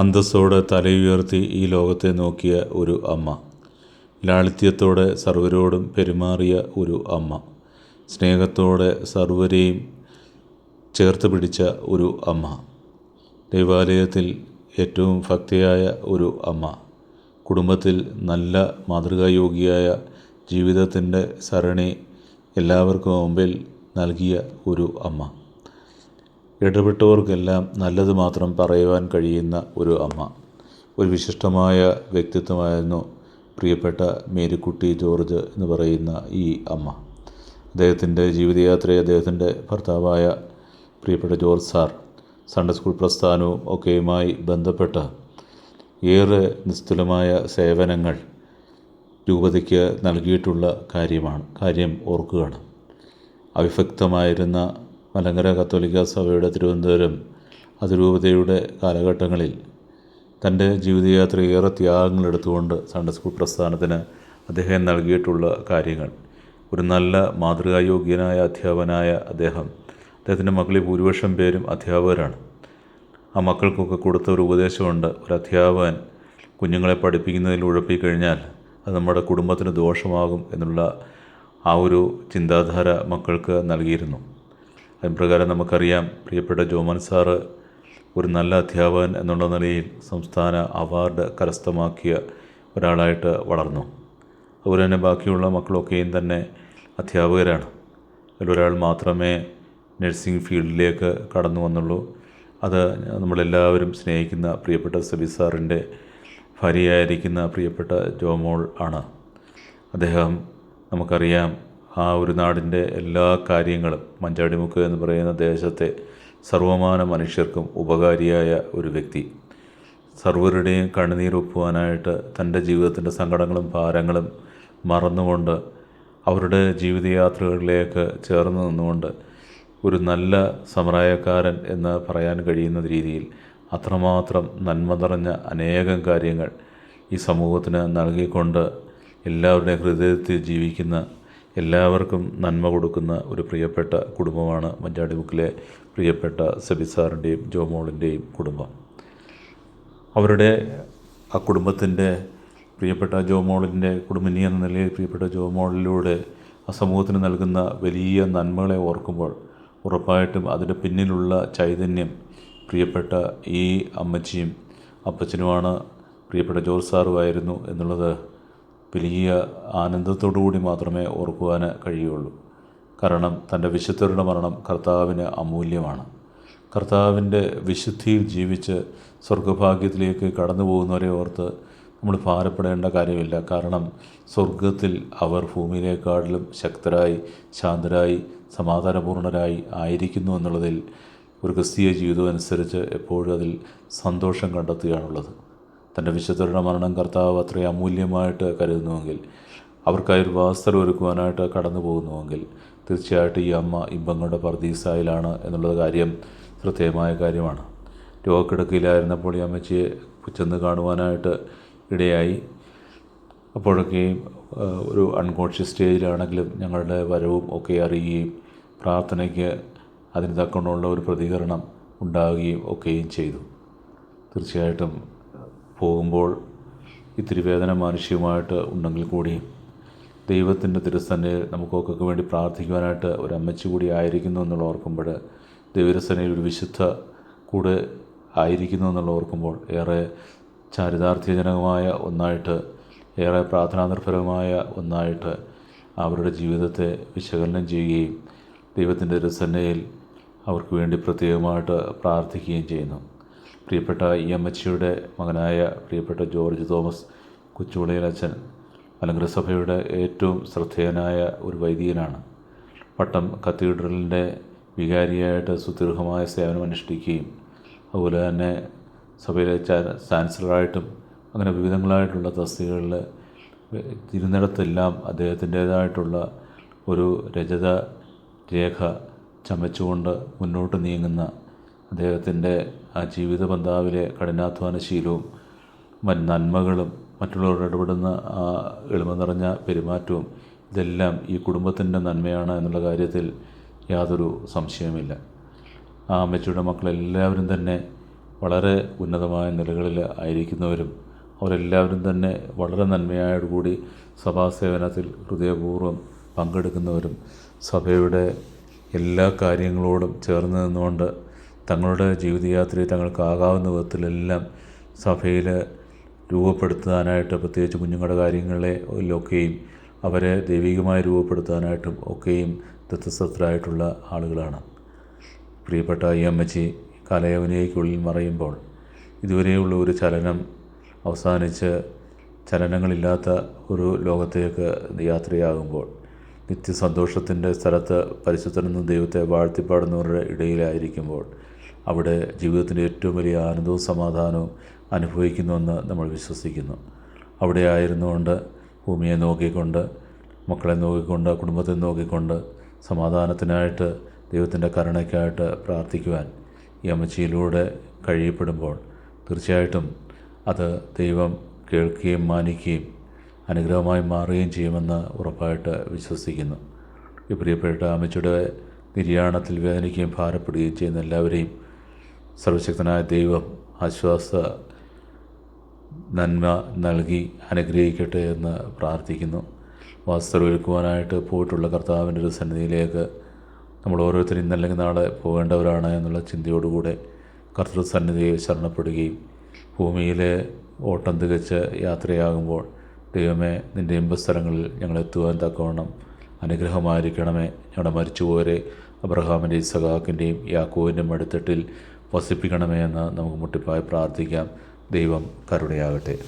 അന്തസ്സോടെ തലയുയർത്തി ഈ ലോകത്തെ നോക്കിയ ഒരു അമ്മ. ലാളിത്യത്തോടെ സർവരോടും പെരുമാറിയ ഒരു അമ്മ. സ്നേഹത്തോടെ സർവരെയും ചേർത്ത് പിടിച്ച ഒരു അമ്മ. ദൈവാലയത്തിൽ ഏറ്റവും ഭക്തിയായ ഒരു അമ്മ. കുടുംബത്തിൽ നല്ല മാതൃകായോഗിയായ ജീവിതത്തിന്റെ സരണി എല്ലാവർക്കും മുമ്പിൽ നൽകിയ ഒരു അമ്മ. ഇടപെട്ടവർക്കെല്ലാം നല്ലത് മാത്രം പറയുവാൻ കഴിയുന്ന ഒരു അമ്മ. ഒരു വിശിഷ്ടമായ വ്യക്തിത്വമായിരുന്നു പ്രിയപ്പെട്ട മേരിക്കുട്ടി ജോർജ് എന്ന് പറയുന്ന ഈ അമ്മ. അദ്ദേഹത്തിന്റെ ജീവിതയാത്രയെ അദ്ദേഹത്തിന്റെ ഭർത്താവായ പ്രിയപ്പെട്ട ജോർജ് സാർ സൺഡേ സ്കൂൾ പ്രസ്ഥാനവും ഒക്കെയുമായി ബന്ധപ്പെട്ട ഏറെ നിസ്തുലമായ സേവനങ്ങൾ രൂപതയ്ക്ക് നൽകിയിട്ടുള്ള കാര്യമാണ് കാര്യം ഓർക്കുകയാണ്. അവിഭക്തമായിരുന്ന മലങ്കര കത്തോലിക്ക സഭയുടെ തിരുവനന്തപുരം അതിരൂപതയുടെ കാലഘട്ടങ്ങളിൽ തന്റെ ജീവിതയാത്ര ഏറെ ത്യാഗങ്ങൾ എടുത്തുകൊണ്ട് സൺഡേ സ്കൂൾ പ്രസ്ഥാനത്തിന് അദ്ദേഹം നൽകിയിട്ടുള്ള കാര്യങ്ങൾ. ഒരു നല്ല മാതൃകായോഗ്യനായ അധ്യാപനായ അദ്ദേഹം അദ്ദേഹത്തിന്റെ മക്കളിൽ ഭൂരിപക്ഷം പേരും അധ്യാപകരാണ്. ആ മക്കൾക്കൊക്കെ കൊടുത്ത ഒരു ഉപദേശമുണ്ട് ഒരു അധ്യാപകൻ കുഞ്ഞുങ്ങളെ പഠിപ്പിക്കുന്നതിൽ ഉഴപ്പിക്കഴിഞ്ഞാൽ അത് നമ്മുടെ കുടുംബത്തിന് ദോഷമാകും എന്നുള്ള ആ ഒരു ചിന്താധാര മക്കൾക്ക് നൽകിയിരുന്നു. പ്രകാരം നമുക്കറിയാം പ്രിയപ്പെട്ട ജോമൻ സാറ് ഒരു നല്ല അധ്യാപകൻ എന്നുള്ള നിലയിൽ സംസ്ഥാന അവാർഡ് കരസ്ഥമാക്കിയ ഒരാളായിട്ട് വളർന്നു. അതുപോലെ തന്നെ ബാക്കിയുള്ള മക്കളൊക്കെയും തന്നെ അധ്യാപകരാണ്. അതിലൊരാൾ മാത്രമേ നഴ്സിംഗ് ഫീൽഡിലേക്ക് കടന്നു വന്നുള്ളൂ. അത് നമ്മളെല്ലാവരും സ്നേഹിക്കുന്ന പ്രിയപ്പെട്ട സബി സാറിന്റെ ഭാര്യയായിരിക്കുന്ന പ്രിയപ്പെട്ട ജോമോൾ ആണ്. അദ്ദേഹം നമുക്കറിയാം ആ ഒരു നാടിന്റെ എല്ലാ കാര്യങ്ങളും മഞ്ചാടിമുക്ക് എന്ന് പറയുന്ന ദേശത്തെ സർവമാന മനുഷ്യർക്കും ഉപകാരിയായ ഒരു വ്യക്തി. സർവരുടെയും കണ്ണുനീരൊപ്പുവാനായിട്ട് തന്റെ ജീവിതത്തിന്റെ സങ്കടങ്ങളും ഭാരങ്ങളും മറന്നുകൊണ്ട് അവരുടെ ജീവിതയാത്രകളിലേക്ക് ചേർന്ന് നിന്നുകൊണ്ട് ഒരു നല്ല സമറായക്കാരൻ എന്ന് പറയാൻ കഴിയുന്ന രീതിയിൽ അത്രമാത്രം നന്മ നിറഞ്ഞ അനേകം കാര്യങ്ങൾ ഈ സമൂഹത്തിന് നൽകിക്കൊണ്ട് എല്ലാവരുടെയും ഹൃദയത്തിൽ ജീവിക്കുന്ന എല്ലാവർക്കും നന്മ കൊടുക്കുന്ന ഒരു പ്രിയപ്പെട്ട കുടുംബമാണ് മഞ്ചാടി ബുക്കിലെ പ്രിയപ്പെട്ട സബിസാറിന്റെയും ജോമോളിന്റെയും കുടുംബം. അവരുടെ ആ കുടുംബത്തിന്റെ പ്രിയപ്പെട്ട ജോമോളിന്റെ കുടുംബിനി എന്ന നിലയിൽ പ്രിയപ്പെട്ട ജോമോളിലൂടെ ആ സമൂഹത്തിന് നൽകുന്ന വലിയ നന്മകളെ ഓർക്കുമ്പോൾ ഉറപ്പായിട്ടും അതിന്റെ പിന്നിലുള്ള ചൈതന്യം പ്രിയപ്പെട്ട ഈ അമ്മച്ചിയും അപ്പച്ചനുമാണ് പ്രിയപ്പെട്ട ജോർജ് സാറുമായിരുന്നു എന്നുള്ളത് വലിയ ആനന്ദത്തോടു കൂടി മാത്രമേ ഓർക്കുവാൻ കഴിയുള്ളൂ. കാരണം തന്റെ വിശുദ്ധരുടെ മരണം കർത്താവിന് അമൂല്യമാണ്. കർത്താവിന്റെ വിശുദ്ധിയിൽ ജീവിച്ച് സ്വർഗഭാഗ്യത്തിലേക്ക് കടന്നു പോകുന്നവരെ ഓർത്ത് നമ്മൾ ഭാരപ്പെടേണ്ട കാര്യമില്ല. കാരണം സ്വർഗത്തിൽ അവർ ഭൂമിയിലേക്കാളിലും ശക്തരായി ശാന്തരായി സമാധാനപൂർണരായി ആയിരിക്കുന്നു എന്നുള്ളതിൽ ഒരു ക്രിസ്തീയ ജീവിതം അനുസരിച്ച് എപ്പോഴും അതിൽ സന്തോഷം കണ്ടെത്തുകയാണുള്ളത്. തന്റെ വിശുദ്ധരുടെ മരണം കർത്താവ് അത്രയും അമൂല്യമായിട്ട് കരുതുന്നുവെങ്കിൽ അവർക്കായി ഒരു വാസ്തവം ഒരുക്കുവാനായിട്ട് കടന്നു പോകുന്നുവെങ്കിൽ തീർച്ചയായിട്ടും ഈ അമ്മ ഇമ്പങ്ങളുടെ പർദീസായിലാണ് എന്നുള്ളത് കാര്യം ശ്രദ്ധേയമായ കാര്യമാണ്. രോഗക്കിടക്കയിലായിരുന്നപ്പോൾ ഈ അമ്മച്ചിയെ ചെന്ന് കാണുവാനായിട്ട് ഇടയായി. അപ്പോഴൊക്കെയും ഒരു അൺകോൺഷ്യസ് സ്റ്റേജിലാണെങ്കിലും ഞങ്ങളുടെ വരവും ഒക്കെ അറിയുകയും പ്രാർത്ഥനയ്ക്ക് അതിന് തക്കണമുള്ള ഒരു പ്രതികരണം ഉണ്ടാവുകയും ഒക്കെയും ചെയ്തു. തീർച്ചയായിട്ടും പോകുമ്പോൾ ഇത്തിരി വേദന മാനുഷികമായിട്ട് ഉണ്ടെങ്കിൽ കൂടി ദൈവത്തിന്റെ തിരുസന്നയിൽ നമുക്കൊക്കെ വേണ്ടി പ്രാർത്ഥിക്കുവാനായിട്ട് ഒരു അമ്മച്ചി കൂടി ആയിരിക്കുന്നു എന്നുള്ള ഓർക്കുമ്പോൾ ദൈവരസനയിൽ ഒരു വിശുദ്ധ കൂടെ ആയിരിക്കുന്നു എന്നുള്ള ഓർക്കുമ്പോൾ ഏറെ ചാരിതാർത്ഥ്യജനകമായ ഒന്നായിട്ട് ഏറെ പ്രാർത്ഥനാനിർഭരമായ ഒന്നായിട്ട് അവരുടെ ജീവിതത്തെ വിശകലനം ചെയ്യുകയും ദൈവത്തിന്റെ രസന്നയിൽ അവർക്ക് വേണ്ടി പ്രത്യേകമായിട്ട് പ്രാർത്ഥിക്കുകയും ചെയ്യുന്നു. പ്രിയപ്പെട്ട ഈ അമ്മച്ചിയുടെ മകനായ പ്രിയപ്പെട്ട ജോർജ് തോമസ് കൊച്ചുവിളയിൽ അച്ഛൻ മലങ്കര സഭയുടെ ഏറ്റവും ശ്രദ്ധേയനായ ഒരു വൈദികനാണ്. പട്ടം കത്തീഡ്രലിന്റെ വികാരിയായിട്ട് സുദീർഘമായ സേവനം അനുഷ്ഠിക്കുകയും അതുപോലെ തന്നെ സഭയിലെ ചാൻസലറായിട്ടും അങ്ങനെ വിവിധങ്ങളായിട്ടുള്ള തസ്തികകളിൽ ഇരുന്നിടത്തെല്ലാം അദ്ദേഹത്തിന്റേതായിട്ടുള്ള ഒരു രചത രേഖ ചമച്ചുകൊണ്ട് മുന്നോട്ട് നീങ്ങുന്ന അദ്ദേഹത്തിന്റെ ആ ജീവിത ബന്ധാവിലെ കഠിനാധ്വാന ശീലവും നന്മകളും മറ്റുള്ളവരോട് ഇടപെടുന്ന ആ എളിമ നിറഞ്ഞ പെരുമാറ്റവും ഇതെല്ലാം ഈ കുടുംബത്തിന്റെ നന്മയാണ് എന്നുള്ള കാര്യത്തിൽ യാതൊരു സംശയവുമില്ല. ആ അമ്മച്ചിയുടെ മക്കളെല്ലാവരും തന്നെ വളരെ ഉന്നതമായ നിലകളിൽ ആയിരിക്കുന്നവരും അവരെല്ലാവരും തന്നെ വളരെ നന്മയോടുകൂടി സഭാസേവനത്തിൽ ഹൃദയപൂർവം പങ്കെടുക്കുന്നവരും സഭയുടെ എല്ലാ കാര്യങ്ങളോടും ചേർന്ന് നിന്നുകൊണ്ട് തങ്ങളുടെ ജീവിതയാത്രയിൽ തങ്ങൾക്കാകാവുന്ന വിധത്തിലെല്ലാം സഭയിൽ രൂപപ്പെടുത്താനായിട്ട് പ്രത്യേകിച്ച് കുഞ്ഞുങ്ങളുടെ കാര്യങ്ങളെ ഒക്കെയും അവരെ ദൈവികമായി രൂപപ്പെടുത്താനായിട്ടും ഒക്കെയും ദത്തസ്ഥരായിട്ടുള്ള ആളുകളാണ്. പ്രിയപ്പെട്ട ഈ അമ്മച്ചി കലയവനയ്ക്കുള്ളിൽ മറയുമ്പോൾ ഇതുവരെയുള്ള ഒരു ചലനം അവസാനിച്ച് ചലനങ്ങളില്ലാത്ത ഒരു ലോകത്തേക്ക് യാത്രയാകുമ്പോൾ നിത്യസന്തോഷത്തിന്റെ സ്ഥലത്ത് പരിശുദ്ധനെന്ന് ദൈവത്തെ വാഴ്ത്തിപ്പാടുന്നവരുടെ ഇടയിലായിരിക്കുമ്പോൾ അവിടെ ജീവിതത്തിന്റെ ഏറ്റവും വലിയ ആനന്ദവും സമാധാനവും അനുഭവിക്കുന്നുവെന്ന് നമ്മൾ വിശ്വസിക്കുന്നു. അവിടെ ആയിരുന്നുകൊണ്ട് ഭൂമിയെ നോക്കിക്കൊണ്ട് മക്കളെ നോക്കിക്കൊണ്ട് കുടുംബത്തെ നോക്കിക്കൊണ്ട് സമാധാനത്തിനായിട്ട് ദൈവത്തിന്റെ കരുണയ്ക്കായിട്ട് പ്രാർത്ഥിക്കുവാൻ ഈ അമ്മച്ചിയിലൂടെ കഴിയപ്പെടുമ്പോൾ തീർച്ചയായിട്ടും അത് ദൈവം കേൾക്കുകയും മാനിക്കുകയും അനുഗ്രഹമായി മാറുകയും ചെയ്യുമെന്ന് ഉറപ്പായിട്ട് വിശ്വസിക്കുന്നു. ഈ പ്രിയപ്പെട്ട അമ്മച്ചിയുടെ നിര്യാണത്തിൽ വേദനിക്കുകയും ഭാരപ്പെടുകയും ചെയ്യുന്ന എല്ലാവരെയും സർവശക്തനായ ദൈവം ആശ്വാസ നന്മ നൽകി അനുഗ്രഹിക്കട്ടെ എന്ന് പ്രാർത്ഥിക്കുന്നു. വാസ്തവൊരുക്കുവാനായിട്ട് പോയിട്ടുള്ള കർത്താവിന്റെ ഒരു സന്നിധിയിലേക്ക് നമ്മൾ ഓരോരുത്തരും ഇന്നല്ലെങ്കിൽ നാളെ പോകേണ്ടവരാണ് എന്നുള്ള ചിന്തയോടുകൂടെ കർത്തൃ സന്നിധിയിൽ ശരണപ്പെടുകയും ഭൂമിയിലെ ഓട്ടം തികച്ച് യാത്രയാകുമ്പോൾ ദൈവമേ നിന്റെ ഇമ്പസ്ഥലങ്ങളിൽ ഞങ്ങൾ എത്തുവാൻ തക്കവണ്ണം അനുഗ്രഹമായിരിക്കണമേ. ഞങ്ങളുടെ മരിച്ചുപോരെ അബ്രഹാമിന്റെയും സഖാക്കിന്റെയും യാക്കോവിന്റെയും അടുത്തട്ടിൽ വസിപ്പിക്കണമേ എന്ന് നമുക്ക് മുട്ടിപ്പായി പ്രാർത്ഥിക്കാം. ദൈവം കരുണയാകട്ടെ.